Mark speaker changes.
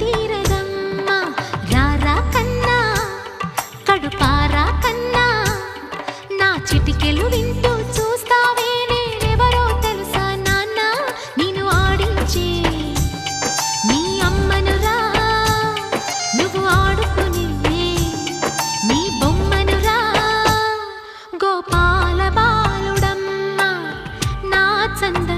Speaker 1: తీర 真的。